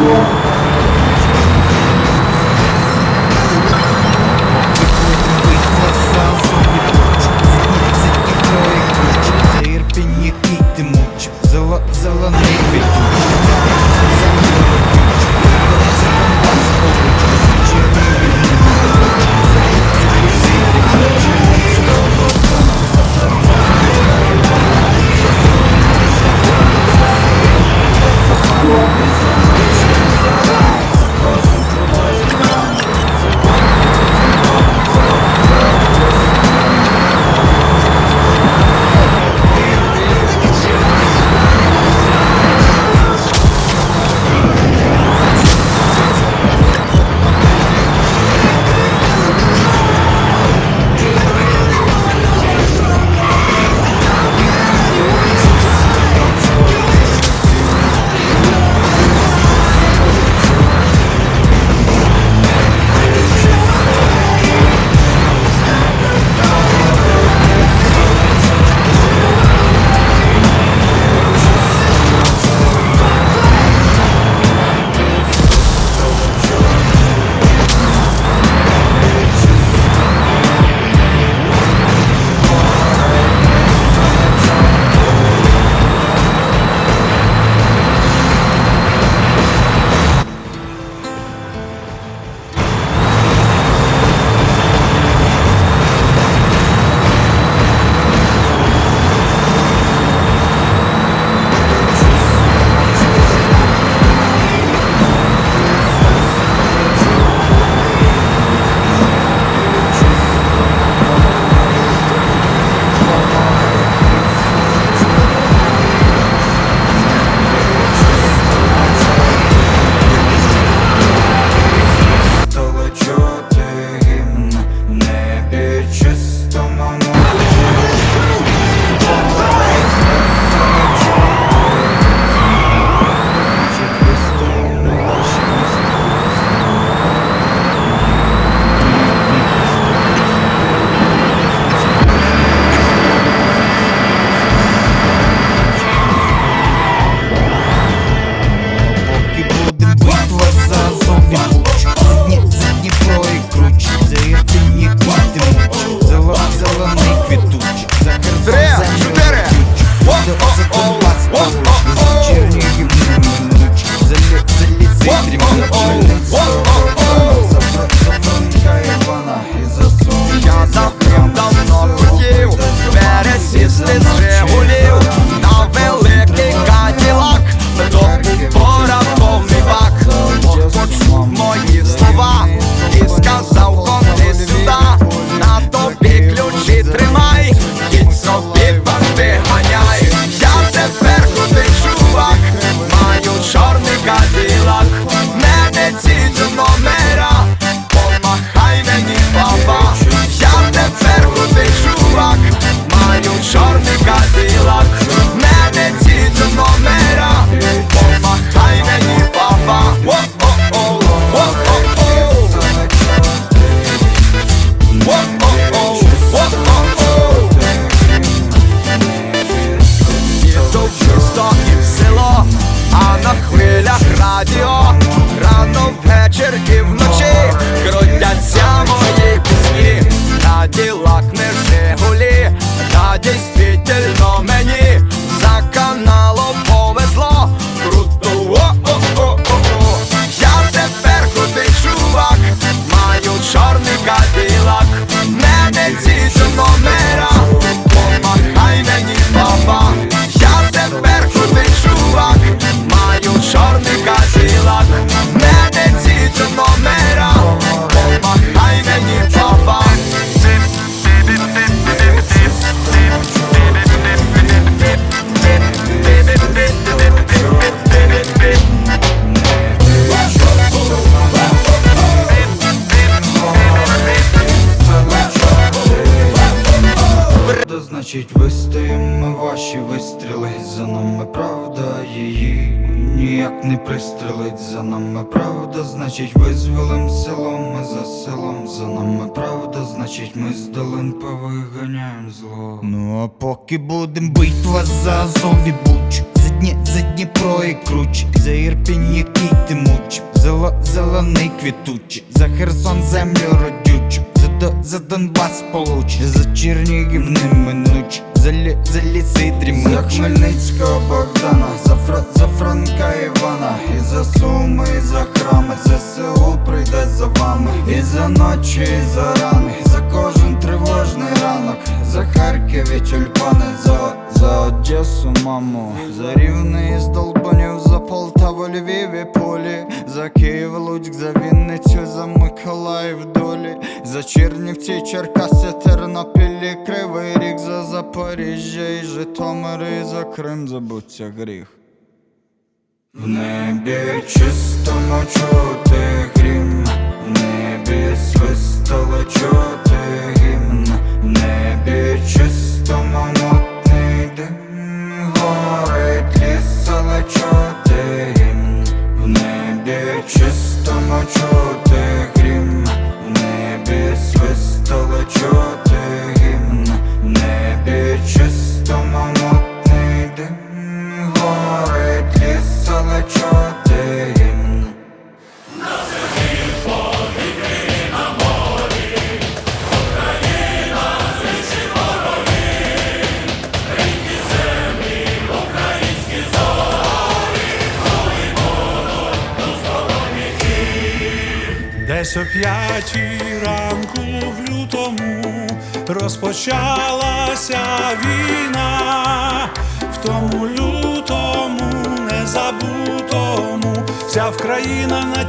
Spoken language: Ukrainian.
Yes. restless taste хочуть вести ваші вистріли за нами, правда її ніяк не пристрелить за нами, правда, значить, визволим селом, ми за селом, за нами правда, значить, ми з долин повиганяємо зло. Ну а поки будем бить вас за зові буч, за дні, за Дніпро і круч, за Ірпінь, який ти муч, за, за лани за Херсон землю родючу. За, До- за Донбас получ За Чернігів неминуч За, лі, за ліси За Хмельницького Богдана, за, Фра, за Франка Івана, і за Суми, і за храми, за СУ прийде за вами, і за ночі, і за рани, за кожен тривожний ранок, за Харків і тюльпани, за, за Одесу, маму, За Рівне із Долбанів, за Полтаву, Львів і Полі. За Київ, Луцьк, за Вінницю, за Миколаїв долі. За Чернівці, Черкаси, Тернопіль і Кривий Ріг За Запоріжжя і Житомир і за Крим забуться гріх. В небі чистому чути Десь о п'ятій ранку в лютому розпочалася війна, в тому лютому незабутому вся в країна натя.